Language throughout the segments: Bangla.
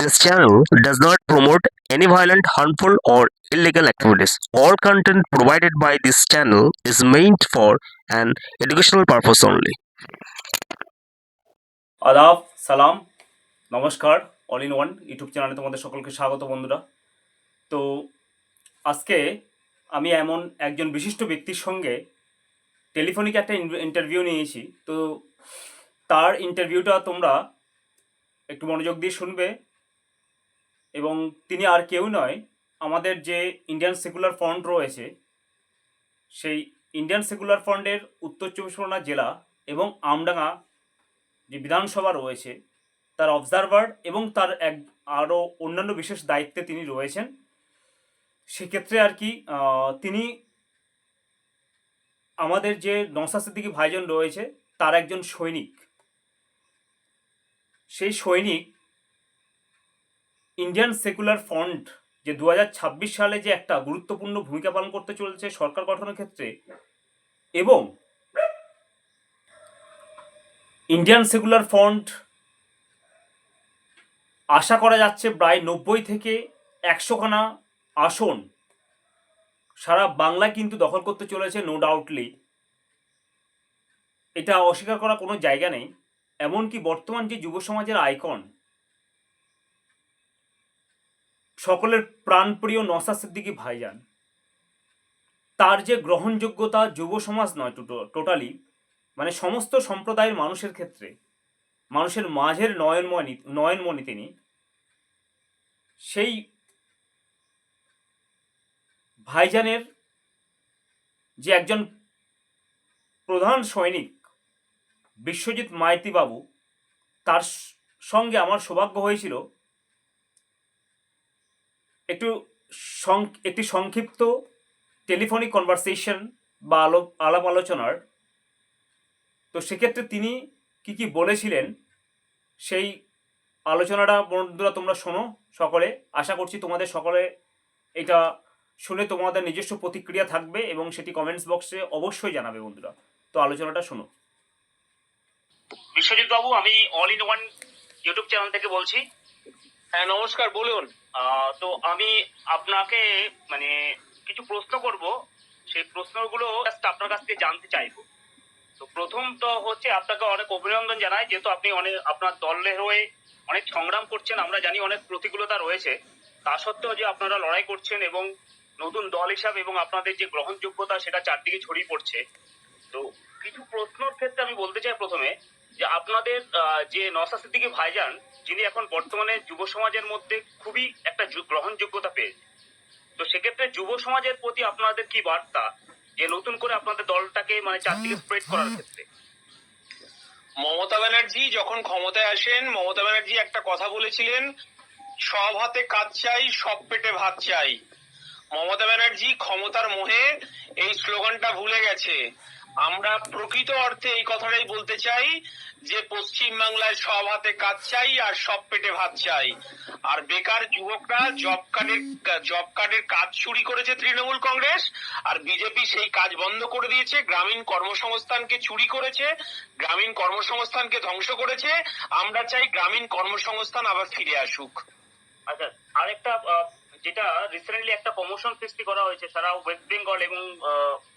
This channel does not promote any violent, harmful, or illegal activities. All content provided by this channel is meant for an educational purpose only. আদাব সালাম নমস্কার অল ইন ওয়ান ইউটিউব চ্যানেলে তোমাদের সকলকে স্বাগত বন্ধুরা তো আজকে আমি এমন একজন বিশিষ্ট ব্যক্তির সঙ্গে টেলিফোনিক একটা ইন্টারভিউ নিয়েছি তো তার ইন্টারভিউটা তোমরা একটু মনোযোগ দিয়ে শুনবে এবং তিনি আর কেউ নয়, আমাদের যে ইন্ডিয়ান সেকুলার ফ্রন্ট রয়েছে, সেই ইন্ডিয়ান সেকুলার ফ্রন্টের উত্তর চব্বিশ পরগনা জেলা এবং আমডাঙ্গা যে বিধানসভা রয়েছে, তার অবজারভার এবং তার এক আরও অন্যান্য বিশেষ দায়িত্বে তিনি রয়েছেন। সেক্ষেত্রে আর কি তিনি আমাদের যে নসা সিদ্দিকি ভাইজন রয়েছে, তার একজন সৈনিক। সেই সৈনিক ইন্ডিয়ান সেকুলার ফ্রন্ট যে দু হাজার ছাব্বিশ সালে যে একটা গুরুত্বপূর্ণ ভূমিকা পালন করতে চলেছে সরকার গঠনের ক্ষেত্রে এবং ইন্ডিয়ান সেকুলার ফ্রন্ট আশা করা যাচ্ছে প্রায় নব্বই থেকে একশোখানা আসন সারা বাংলায় কিন্তু দখল করতে চলেছে নো ডাউটলি এটা অস্বীকার করা কোনো জায়গা নেই। এমনকি বর্তমান যে যুব সমাজের আইকন সকলের প্রাণপ্রিয় নসা সিদ্দিকী ভাইজান। তার যে গ্রহণযোগ্যতা যুব সমাজ নয় টোটালি মানে সমস্ত সম্প্রদায়ের মানুষের ক্ষেত্রে, মানুষের মাঝের নয়নমণি নয়নমণি তিনি সেই ভাইজানের যে একজন প্রধান সৈনিক বিশ্বজিৎ মাইতিবাবু, তার সঙ্গে আমার সৌভাগ্য হয়েছিল একটু একটি সংক্ষিপ্ত টেলিফোনিক কনভারসেশন বা আলো আলাপ আলোচনার তো সেক্ষেত্রে তিনি কি কি বলেছিলেন, সেই আলোচনাটা বন্ধুরা তোমরা শোনো সকলে। আশা করছি তোমাদের সকলে এটা শুনে তোমাদের নিজস্ব প্রতিক্রিয়া থাকবে এবং সেটি কমেন্টস বক্সে অবশ্যই জানাবে বন্ধুরা। তো আলোচনাটা শোনো। বিশ্বজিৎ বাবু, আমি all in one YouTube channel থেকে বলছি। হ্যাঁ নমস্কার, বলুন। তো আমি আপনাকে মানে কিছু প্রশ্ন করব। সেই প্রশ্নগুলো আপনার কাছ থেকে জানতে চাইব। তো প্রথম তো হচ্ছে আপনাকে অনেক অভিনন্দন জানাই, যেহেতু আপনি অনেক আপনার দলের হয়ে অনেক সংগ্রাম করছেন, আমরা জানি অনেক প্রতিকূলতা রয়েছে। তা সত্ত্বেও যে আপনারা লড়াই করছেন এবং নতুন দল হিসাবে এবং আপনাদের যে গ্রহণযোগ্যতা, সেটা চারদিকে ছড়িয়ে পড়ছে। তো কিছু প্রশ্নর ক্ষেত্রে আমি বলতে চাই প্রথমে যে আপনাদের যে নসা সিদ্দিকী ভাইজান যিনি এখন বর্তমানে যুব সমাজের মধ্যে খুবই একটা গ্রহণযোগ্যতা পেয়েছে তো সেক্ষেত্রে যুব সমাজের প্রতি আপনাদের কি বার্তা? যে নতুন করে আপনাদের দলটাকে মানে চারদিকে স্প্রেড করার ক্ষেত্রে। মমতা ব্যানার্জি যখন ক্ষমতায় আসেন মমতা ব্যানার্জি একটা কথা বলেছিলেন সব হাতে কাজ চাই সব পেটে ভাত চাই। মমতা ব্যানার্জি ক্ষমতার মোহে এই স্লোগানটা ভুলে গেছে। আমরা প্রকৃত অর্থে এই কথাটাই বলতে চাই যে পশ্চিম বাংলায় সব হাতে কাজ চাই আর সব পেটে ভাত চাই। আর বেকার যুবকরা জব কার্ডের জব কার্ডের কাজ চুরি করেছে তৃণমূল কংগ্রেস, আর বিজেপি সেই কাজ বন্ধ করে দিয়েছে, গ্রামীণ কর্মসংস্থানকে চুরি করেছে, গ্রামীণ কর্মসংস্থানকে ধ্বংস করেছে, আমরা চাই গ্রামীণ কর্মসংস্থান আবার ফিরে আসুক। আচ্ছা আরেকটা যেটা রিসেন্টলি একটা প্রমোশন সৃষ্টি করা হয়েছে, সারা ওয়েস্ট বেঙ্গল এবং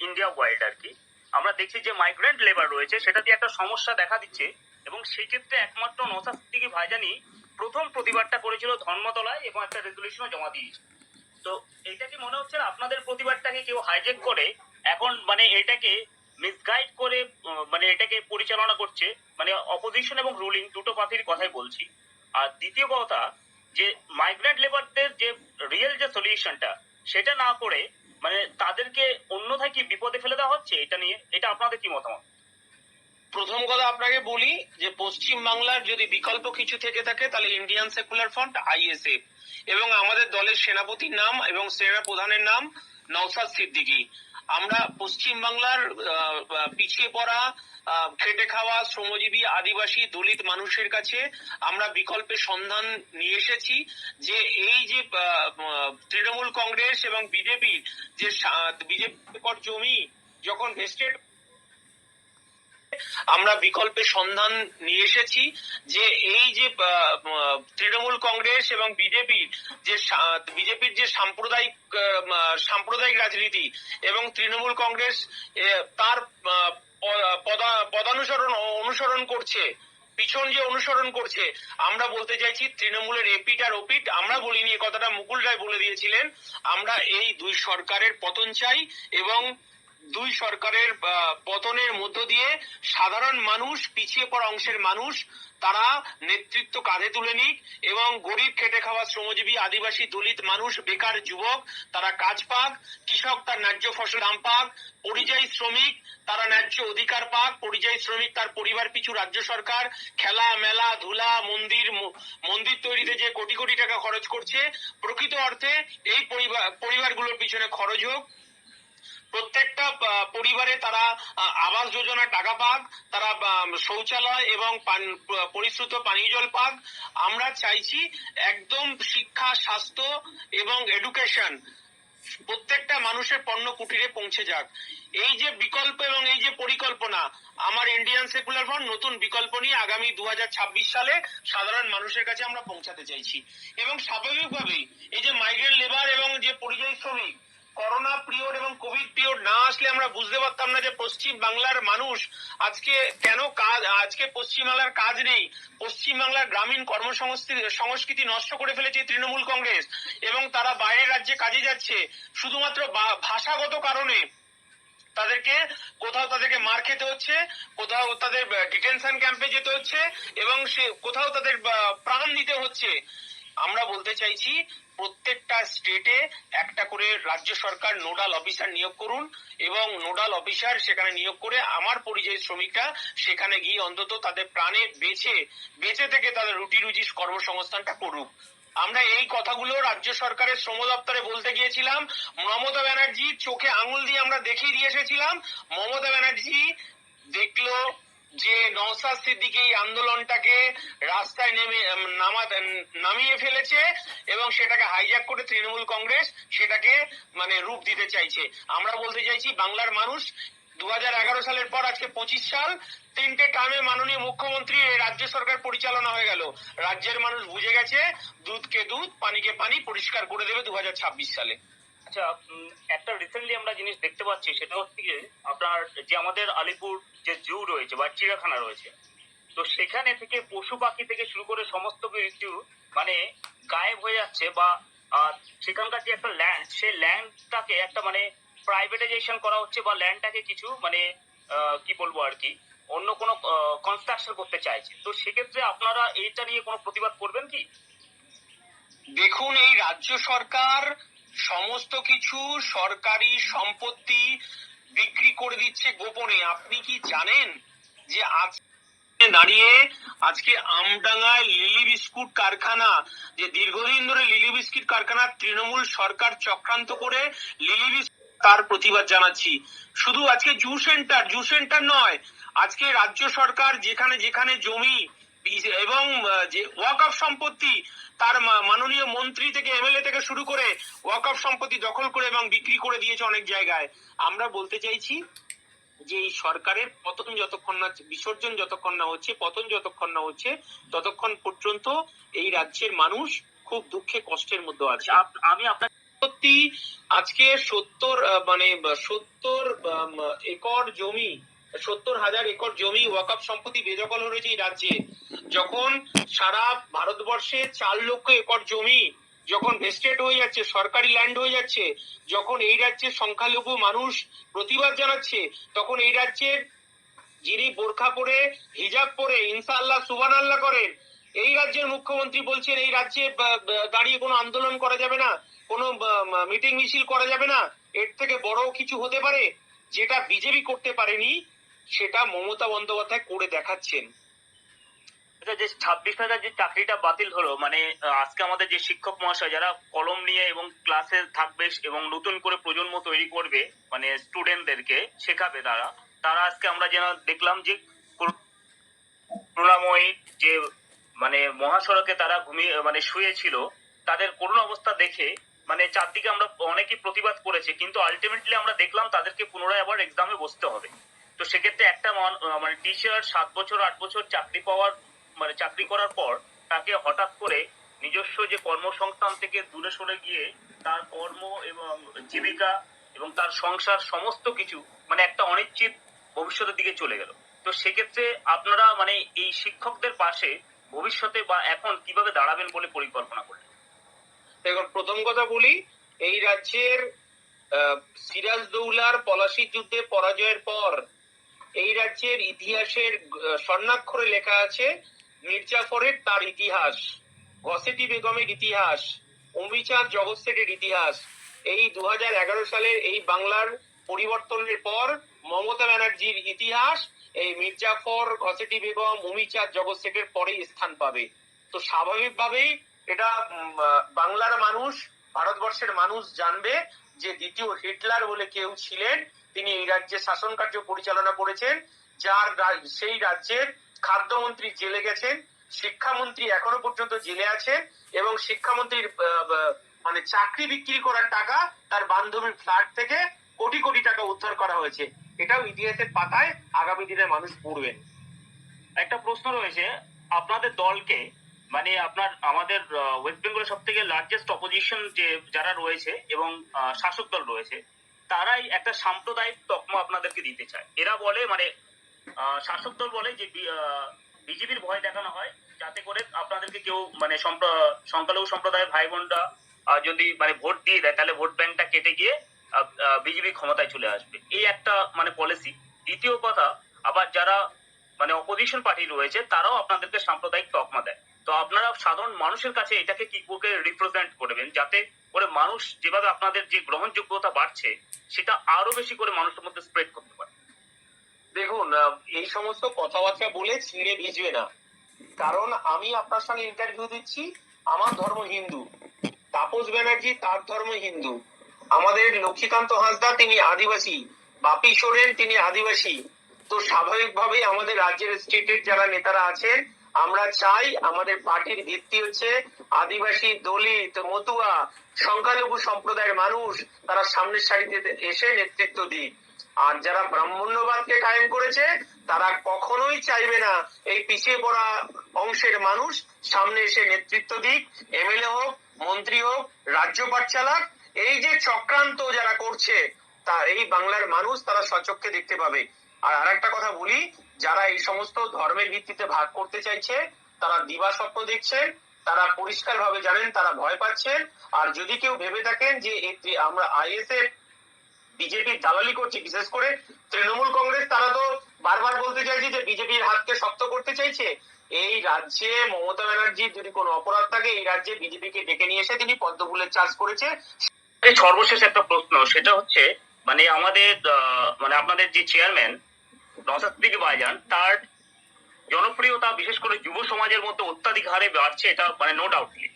ইন্ডিয়া ওয়াইড আর কি। আমরা দেখছি যে মাইগ্রেন্ট লেবার রয়েছে, সেটা দিয়ে একটা সমস্যা দেখা দিচ্ছে। এবং সেই ক্ষেত্রে একমাত্র নসা সিদ্দিকী ভাইজানি প্রথম প্রতিবাদটা করেছিল ধর্মতলায় এবং একটা রেজলিউশনও জমা দিয়েছে। তো এটা কি মনে হচ্ছে আপনাদের প্রতিবাদটাকে কেউ হাইজেক করে? এখন মানে এটাকে মিসগাইড করে মানে এটাকে পরিচালনা করছে মানে অপোজিশন এবং রুলিং দুটো পার্টির কথাই বলছি। আর দ্বিতীয় কথা, যে মাইগ্রেন্ট লেবারদের যে রিয়েল যে সলিউশনটা সেটা না করে মানে তাদেরকে অন্যথায় কি বিপদে ফেলে দেওয়া হচ্ছে, এটা নিয়ে, এটা আপনাদের কি মতামত? প্রথম কথা আপনাকে বলি যে পশ্চিম বাংলার যদি বিকল্প কিছু থেকে থাকে, তাহলে ইন্ডিয়ান সেকুলার ফ্রন্ট আইএসএফ এবং আমাদের দলের সেনাপতির নাম এবং সেনা প্রধানের নাম নওসাদ সিদ্দিকী। আমরা পশ্চিম বাংলার পিছিয়ে পড়া খেটে খাওয়া শ্রমজীবী আদিবাসী দলিত মানুষের কাছে আমরা বিকল্পের সন্ধান নিয়ে এসেছি যে এই যে তৃণমূল কংগ্রেস এবং বিজেপির যে বিজেপি জমি যখন ভেস্টেড আমরা বিকল্পের সন্ধান নিয়ে এসেছি যে এই যে তৃণমূল কংগ্রেস এবং বিজেপির যে বিজেপির যে সাম্প্রদায়িক সাম্প্রদায়িক রাজনীতি এবং তৃণমূল কংগ্রেস তার পদানুসরণ, অনুসরণ করছে, পিছন যে অনুসরণ করছে, আমরা বলতে চাইছি তৃণমূলের এপিট আর ওপিট আমরা বলিনি কথাটা মুকুল রায় বলে দিয়েছিলেন, আমরা এই দুই সরকারের পতন চাই এবং দুই সরকারের পতনের মধ্য দিয়ে সাধারণ মানুষ, পিছিয়ে পড়া অংশের মানুষ, তারা নেতৃত্ব কাঁধে তুলে নিক এবং গরিব খেটে খাওয়া শ্রমজীবী আদিবাসী দলিত মানুষ, বেকার যুবক, তারা কাজ পাক, কৃষক তার ন্যায্য ফসল দাম পাক, পরিযায়ী শ্রমিক তারা ন্যায্য অধিকার পাক, পরিযায়ী শ্রমিক তার পরিবার পিছু রাজ্য সরকার, খেলা, মেলা, ধুলা, মন্দির মন্দির তৈরিতে যে কোটি কোটি টাকা খরচ করছে, প্রকৃত অর্থে এই পরিবার, পরিবারগুলোর পিছনে খরচ হোক। প্রত্যেকটা পরিবারে তারা আবাস যোজনা টাকা পাক, তারা শৌচালয় এবং পরিশ্রুত পানীয় জল পাক। আমরা চাইছি একদম শিক্ষা, স্বাস্থ্য এবং এডুকেশন প্রত্যেকটা মানুষের পণ্য কুটিরে পৌঁছে যাক। এই যে বিকল্প এবং এই যে পরিকল্পনা, আমার ইন্ডিয়ান সেকুলার ফ্রন্ট নতুন বিকল্প নিয়ে আগামী দু হাজার ছাব্বিশ সালে সাধারণ মানুষের কাছে আমরা পৌঁছাতে চাইছি। এবং স্বাভাবিকভাবেই এই যে মাইগ্রেন্ট লেবার এবং যে পরিযায়ী শ্রমিক করোনা পিরিয়ড এবং কোভিড পিরিয়ড না আসলে আমরা বুঝতে পারতাম না যে পশ্চিম বাংলার মানুষ আজকে কেন কাজ, আজকে পশ্চিম বাংলার কাজ নেই। পশ্চিম বাংলার গ্রামীণ কর্মসংস্কৃতি সংস্কৃতি নষ্ট করে ফেলেছে তৃণমূল কংগ্রেস এবং তারা বাইরের রাজ্যে কাজে যাচ্ছে। শুধুমাত্র ভাষাগত কারণে তাদেরকে কোথাও তাদেরকে মার খেতে হচ্ছে, কোথাও তাদের ডিটেনশন ক্যাম্পে যেতে হচ্ছে এবং সে, কোথাও তাদের প্রাণ দিতে হচ্ছে। আমরা বলতে চাইছি, প্রত্যেকটা স্টেটে একটা করে রাজ্য সরকার নোডাল অফিসার নিয়োগ করুন এবং নোডাল অফিসার সেখানে নিয়োগ করে আমার পরিযায়ী শ্রমিকরা সেখানে গিয়ে অন্তত তাদের প্রাণে বেঁচে বেঁচে থেকে তাদের রুটি রুজি কর্মসংস্থানটা করুক। আমরা এই কথাগুলো রাজ্য সরকারের শ্রম দপ্তরে বলতে গিয়েছিলাম, মমতা ব্যানার্জি চোখে আঙুল দিয়ে আমরা দেখিয়ে দিয়ে এসেছিলাম, মমতা ব্যানার্জি দেখল যে নওসাদ সিদ্দিকী এই আন্দোলনটাকে রাস্তায় নেমে নামা নামিয়ে ফেলেছে এবং সেটাকে হাইজ্যাক করে তৃণমূল কংগ্রেস সেটাকে মানে রূপ দিতে চাইছে। আমরা বলতে চাইছি, বাংলার মানুষ দু হাজার এগারো সালের পর, আজকে পঁচিশ সাল, তিনটে টার্মে মাননীয় মুখ্যমন্ত্রী রাজ্য সরকার পরিচালনা হয়ে গেল। রাজ্যের মানুষ বুঝে গেছে, দুধকে দুধ, পানিকে পানি পরিষ্কার করে দেবে দু হাজার ছাব্বিশ সালে। আচ্ছা একটা রিসেন্টলি আমরা জিনিস দেখতে পাচ্ছি, সেটা হচ্ছে যে আপনার যে আমাদের আলিপুর যে জু রয়েছে বা চিড়িয়াখানা রয়েছে, তো সেখানে থেকে পশু পাখি থেকে শুরু করে সমস্ত কিছু মানে গায়েব হয়ে যাচ্ছে বা সেখানকার যে একটা ল্যান্ড সেই ল্যান্ডটাকে একটা মানে প্রাইভেটাইজেশন করা হচ্ছে বা ল্যান্ডটাকে কিছু মানে কি বলব আর কি, অন্য কোনো কনস্ট্রাকশন করতে চাইছে। তো সেক্ষেত্রে আপনারা এইটা নিয়ে কোনো প্রতিবাদ করবেন কি? দেখুন, এই রাজ্য সরকার সমস্ত কিছু সরকারি সম্পত্তি বিক্রি করে দিচ্ছে গোপনে। আপনি কি জানেন যে আজ দাঁড়িয়ে আজকে আমডাঙ্গায় লিলি বিস্কুট কারখানা, যে দীর্ঘদিন ধরে লিলি বিস্কুট কারখানা তৃণমূল সরকার চক্রান্ত করে লিলি তার প্রতিবাদ জানাচ্ছি। শুধু আজকে জু সেন্টার জু সেন্টার নয়, আজকে রাজ্য সরকার যেখানে যেখানে জমি এবং যে ওয়াকফ সম্পত্তি তার মাননীয় মন্ত্রী থেকে এমএলএ থেকে শুরু করে ওয়াকফ সম্পত্তি দখল করে এবং বিক্রি করে দিয়েছে অনেক জায়গায়। আমরা বলতে চাইছি যে এই সরকারের পতন যতক্ষণ না বিসর্জন যতক্ষণ না হচ্ছে পতন যতক্ষণ না হচ্ছে ততক্ষণ পর্যন্ত এই রাজ্যের মানুষ খুব দুঃখে কষ্টের মধ্যে আছে। আমি আপনার সত্যি আজকে সত্তর মানে সত্তর একর জমি সত্তর হাজার একর জমি ওয়াকফ সম্পত্তি বেদখল হয়েছে এই রাজ্যে। যখন সারা ভারতবর্ষে চার লক্ষ একর জমি যখন ভেস্টেড হয়ে যাচ্ছে, সরকারি ল্যান্ড হয়ে যাচ্ছে, যখন এই রাজ্যের সংখ্যালঘু মানুষ প্রতিবাদ জানাচ্ছে, তখন এই রাজ্যের যিনি বোরখা পরে, হিজাব পরে, ইনশাআল্লাহ সুবান আল্লাহ করেন, এই রাজ্যের মুখ্যমন্ত্রী বলছেন, এই রাজ্যে দাঁড়িয়ে কোনো আন্দোলন করা যাবে না, কোনো মিটিং মিছিল করা যাবে না, এর থেকে বড় কিছু হতে পারে, যেটা বিজেপি করতে পারেনি সেটা মমতা বন্দ্যোপাধ্যায় করে দেখাচ্ছেন। আচ্ছা যে ছাব্বিশ হাজার যে চাকরিটা বাতিল হলো মানে আজকে আমাদের যে শিক্ষক মহাশয় যারা কলম নিয়ে এবং ক্লাসে থাকবে এবং নতুন করে প্রজন্ম তৈরি করবে মানে স্টুডেন্টদেরকে শেখাবে তারা তারা আজকে আমরা যেন দেখলাম যে করু- করুণাময়ী যে মানে মহাসড়কে তারা ঘুমিয়ে মানে শুয়েছিল, তাদের করুণ অবস্থা দেখে মানে চারদিকে আমরা অনেকেই প্রতিবাদ করেছে, কিন্তু আলটিমেটলি আমরা দেখলাম তাদেরকে পুনরায় আবার এক্সামে বসতে হবে। তো সেক্ষেত্রে একটা মানে টিচার সাত বছর, আট বছর চাকরি পাওয়ার মানে চাকরি করার পর তাকে হঠাৎ করে নিজস্ব যে কর্মসংস্থান থেকে দূরে সরে গিয়ে তার কর্ম এবং জীবিকা এবং তার সংসার সমস্ত কিছু মানে একটা অনিশ্চিত ভবিষ্যতের দিকে চলে গেল। তো সেক্ষেত্রে আপনারা মানে এই শিক্ষকদের পাশে ভবিষ্যতে বা এখন কীভাবে দাঁড়াবেন বলে পরিকল্পনা করলেন? দেখুন, প্রথম কথা বলি, এই রাজ্যের সিরাজদৌলার পলাশি যুদ্ধে পরাজয়ের পর এই রাজ্যের ইতিহাসের স্বর্ণাক্ষরে লেখা আছে, মির্জাফরের তার ইতিহাস গসেটি বেগমের ইতিহাস অমিচাঁদ জগৎ শেঠের ইতিহাস। এই দু সালের এই বাংলার পরিবর্তনের পর মমতা ব্যানার্জির ইতিহাস, এই মির্জাফর, ঘসেটি বেগম অমিচাঁদ জগৎ শেঠের পরেই স্থান পাবে। তো স্বাভাবিকভাবেই এটা বাংলার মানুষ, ভারতবর্ষের মানুষ জানবে যে দ্বিতীয় হিটলার বলে কেউ ছিলেন তিনি এই রাজ্যে শাসন কার্য পরিচালনা করেছেন, যার সেই রাজ্যের খাদ্যমন্ত্রী জেলে গেছেন, শিক্ষামন্ত্রী এখনও পর্যন্ত জেলে আছেন, এবং শিক্ষামন্ত্রীর মানে চাকরি বিক্রি করার টাকা তার বান্ধবীর ফ্ল্যাট থেকে কোটি কোটি টাকা উদ্ধার করা হয়েছে। এটাও ইতিহাসের পাতায় আগামী দিনে মানুষ পড়বেন একটা প্রশ্ন রয়েছে, আপনাদের দলকে মানে আপনার, আমাদের ওয়েস্ট বেঙ্গলের সব থেকে লার্জেস্ট অপোজিশন যে, যারা রয়েছে এবং শাসক দল রয়েছে তারাই একটা সাম্প্রদায়িক তকমা আপনাদেরকে দিতে চায়। এরা বলে মানে শাসক দল বলে যে বিজেপির ভয় দেখানো হয়, যাতে করে আপনাদেরকে কেউ মানে সংখ্যালঘু সম্প্রদায়ের ভাই বোনরা যদি মানে ভোট দিয়ে দেয়, তাহলে ভোট ব্যাংকটা কেটে গিয়ে বিজেপি ক্ষমতায় চলে আসবে। এই একটা মানে পলিসি দ্বিতীয় কথা, আবার যারা মানে অপোজিশন পার্টি রয়েছে, তারাও আপনাদেরকে সাম্প্রদায়িক তকমা দেয়। তো আপনারা সাধারণ মানুষের কাছে এটাকে কি করে রিপ্রেজেন্ট করবেন? যাতে করে মানুষ যেভাবে আপনাদের যে গ্রহণযোগ্যতা বাড়ছে, সেটা আরও বেশি করে মানুষের মধ্যে স্প্রেড করতে পারে। দেখুন এই সমস্ত কথাবার্তা বলে ছিঁড়ে ভিজবে না। কারণ আমি আপনার সঙ্গে ইন্টারভিউ দিচ্ছি, আমার ধর্ম হিন্দু। তাপস ব্যানার্জি তার ধর্ম হিন্দু। আমাদের লক্ষ্মীকান্ত হাঁসদা তিনি আদিবাসী, বাপি সোরেন তিনি আদিবাসী। তো স্বাভাবিকভাবেই আমাদের রাজ্যের স্টেটের যারা নেতারা আছেন আমরা চাই আমাদের পার্টির ভিত্তি হচ্ছে আদিবাসী দলিত, মতুয়া, সংখ্যালঘু সম্প্রদায়ের মানুষ তারা সামনের সারিতে এসে নেতৃত্ব দিক। আর যারা ব্রাহ্মণ্যবাদকে কায়েম করেছে, তারা কখনোই চাইবে না এই পিছিয়ে পড়া অংশের মানুষ সামনে এসে নেতৃত্ব দিক। এমএলএ হোক, মন্ত্রী হোক রাজ্যপাট চালাক এই যে চক্রান্ত যারা করছে, তা এই বাংলার মানুষ তারা সচক্ষে দেখতে পাবে। আর আরেকটা কথা বলি যারা এই সমস্ত ধর্মের ভিত্তিতে ভাগ করতে চাইছে, তারা দিবা স্বপ্ন দেখছেন, তারা পরিষ্কার ভাবে জানেন, তারা ভয় পাচ্ছেন। আর যদি কেউ ভেবে থাকেন যে আমরা আইএসএফ, বিজেপি দালালি করছে, বিশেষ করে তৃণমূল কংগ্রেস, তারা তো বারবার বলতে চাইছে যে বিজেপির হাতকে শক্ত করতে চাইছে। এই রাজ্যে মমতা ব্যানার্জির যদি কোনো অপরাধ থাকে, এই রাজ্যে বিজেপিকে ডেকে নিয়ে এসে তিনি পদ্মফুলের চাষ করেছে। সর্বশেষ একটা প্রশ্ন, সেটা হচ্ছে মানে আমাদের মানে আপনাদের যে চেয়ারম্যান নসাদ্দিক ভাইজান তার জনপ্রিয়তা, বিশেষ করে যুব সমাজের মধ্যে অত্যাধিক হারে বাড়ছে এটা মানে নো ডাউটলি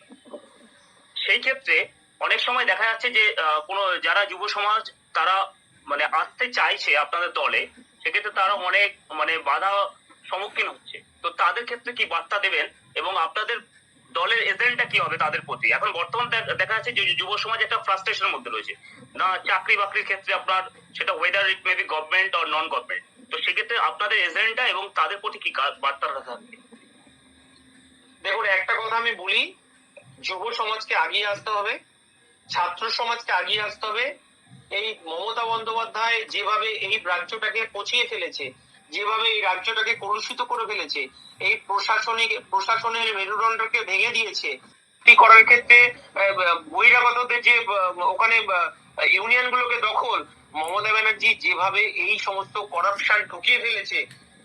সেই ক্ষেত্রে অনেক সময় দেখা যাচ্ছে যে কোনো, যারা যুব সমাজ, তারা মানে আসতে চাইছে আপনাদের দলে, সেক্ষেত্রে তারা অনেক মানে বাধা সম্মুখীন হচ্ছে। তো তাদের ক্ষেত্রে কি বার্তা দেবেন? এবং আপনাদের দলের এজেন্ডা কি হবে তাদের প্রতি? এখন বর্তমান দেখা যাচ্ছে যে যুব সমাজ একটা ফ্রাস্ট্রেশনের মধ্যে রয়েছে। না চাকরি বাকরির ক্ষেত্রে আপনার সেটা whether it may be government or non government তো সেক্ষেত্রে আপনাদের এবং তাদের প্রতি কি গা- বার্তা রাখা থাকবে? দেখুন, একটা কথা আমি বলি, যুব সমাজকে আগিয়ে আসতে হবে, ছাত্র সমাজকে আগিয়ে আসতে হবে। এই মমতা বন্দ্যোপাধ্যায় যেভাবে এই রাজ্যটাকে পচিয়ে ফেলেছে, যেভাবে এই রাজ্যটাকে কলুষিত করে ফেলেছে, এই প্রশাসনিক, প্রশাসনের মেরুদণ্ডকে ভেঙে দিয়েছে করার ক্ষেত্রে বহিরাগতদের যে ওখানে ইউনিয়ন গুলোকে দখল মমতা ব্যানার্জি যেভাবে এই সমস্ত করাপশন ঢুকিয়ে ফেলেছে,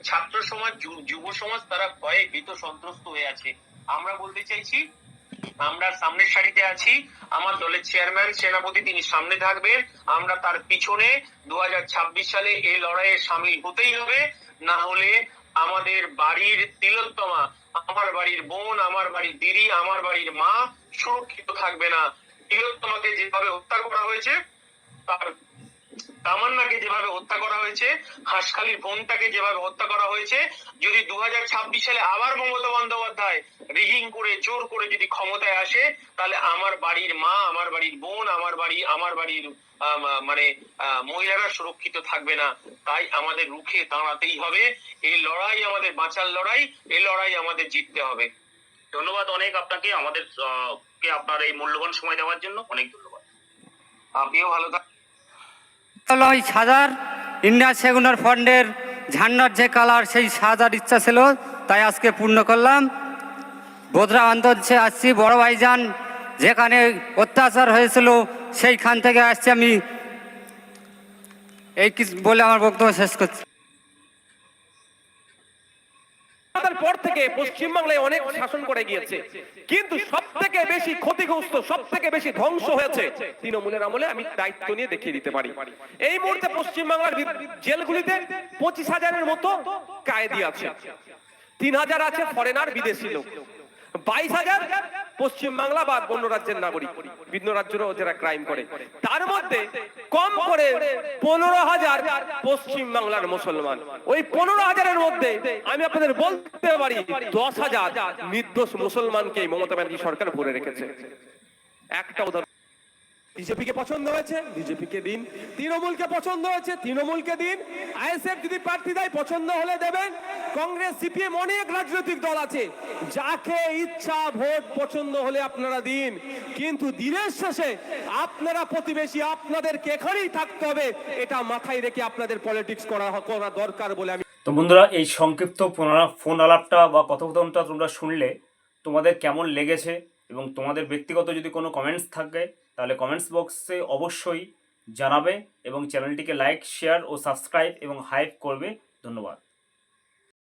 ছাত্র সমাজ যুব সমাজ, তারা ভয়ে ভীত সন্ত্রস্ত হয়ে আছে। আমরা বলতে চাইছি, আমরা সামনের সারিতে আছি, আমার দলের চেয়ারম্যান সেনাপতি, তিনি সামনে থাকবেন। আমরা তার পিছনে দু সালে এই লড়াইয়ে সামিল হতেই হবে। না হলে আমাদের বাড়ির তিলোত্তমা, আমার বাড়ির বোন, আমার বাড়ির দিদি, আমার বাড়ির মা সুরক্ষিত থাকবে না। তিলোত্তমাকে যেভাবে হত্যা করা হয়েছে, তার তামান্নাকে যেভাবে হত্যা করা হয়েছে হাঁসখালির বোনটাকে যেভাবে হত্যা করা হয়েছে যদি দু হাজার ছাব্বিশ সালে আবার মমতা বন্দ্যোপাধ্যায় রিগিং করে জোর করে যদি ক্ষমতায় আসে তাহলে আমার বাড়ির মা আমার বাড়ির বোন আমার বাড়ি আমার বাড়ির মানে মহিলারা সুরক্ষিত থাকবে না। তাই আমাদের রুখে দাঁড়াতেই হবে। এই লড়াই আমাদের বাঁচার লড়াই এই লড়াই আমাদের জিততে হবে। ধন্যবাদ অনেক আপনাকে। আমাদের কে আপনার এই মূল্যবান সময় দেওয়ার জন্য অনেক ধন্যবাদ। আপনিও ভালো থাকবেন ওই সাজার, ইন্ডিয়া সেগুনার ফান্ডের ঝান্ডার যে কালার সেই সাজার ইচ্ছা ছিল, তাই আজকে পূর্ণ করলাম। বোধরা অন্তরছে আসছি, বড় ভাইজান যেখানে অত্যাচার হয়েছিল, সেইখান থেকে আসছি আমি। এই বলে আমার বক্তব্য শেষ করছি। পর থেকে পশ্চিমবাংলায় অনেক শাসন করে গিয়েছে। কিন্তু সব থেকে বেশি ক্ষতিগ্রস্ত সব থেকে বেশি ধ্বংস হয়েছে তৃণমূলের আমলে আমি দায়িত্ব নিয়ে দেখিয়ে দিতে পারি। এই মুহূর্তে পশ্চিমবাংলার জেলগুলিতে পঁচিশ হাজারের মতো কায়েদি আছে। তিন হাজার আছে ফরেনার বিদেশি লোক। বাইশ হাজার পশ্চিমবাংলা বা অন্য রাজ্যের নাগরিক, ভিন্ন রাজ্যেরও যারা ক্রাইম করে, তার মধ্যে কম করে পনেরো হাজার পশ্চিম বাংলার মুসলমান। ওই পনেরো হাজারের মধ্যে আমি আপনাদের বলতে পারি, দশ হাজার নির্দোষ মুসলমানকে মমতা ব্যানার্জি সরকার ভরে রেখেছে। একটা উদাহরণ বিজেপিকে পছন্দ হয়েছে, বিজেপিকে দিন। তৃণমূলকে পছন্দ হয়েছে, তৃণমূলকে দিন। আইএসএফ যদি প্রার্থী দেয়, পছন্দ হলে দেবেন। কংগ্রেস, সিপিএম অনেক রাজনৈতিক দল আছে। যাকে ইচ্ছা ভোট পছন্দ হলে আপনারা দিন। কিন্তু দিনের শেষে আপনারা প্রতিবেশী, আপনাদেরকে এখানেই থাকতে হবে। এটা মাথায় রেখে আপনাদের পলিটিক্স করা করা দরকার বলে আমি তো বন্ধুরা, এই সংক্ষিপ্ত ফোন- আলাপটা বা কথোপকথনটা তোমরা শুনলে তোমাদের কেমন লেগেছে এবং তোমাদের ব্যক্তিগত যদি কোনো কমেন্টস থাকে তাহলে কমেন্টস বক্সে অবশ্যই জানাবে এবং চ্যানেলটিকে লাইক শেয়ার ও সাবস্ক্রাইব এবং হাইপ করবে। ধন্যবাদ।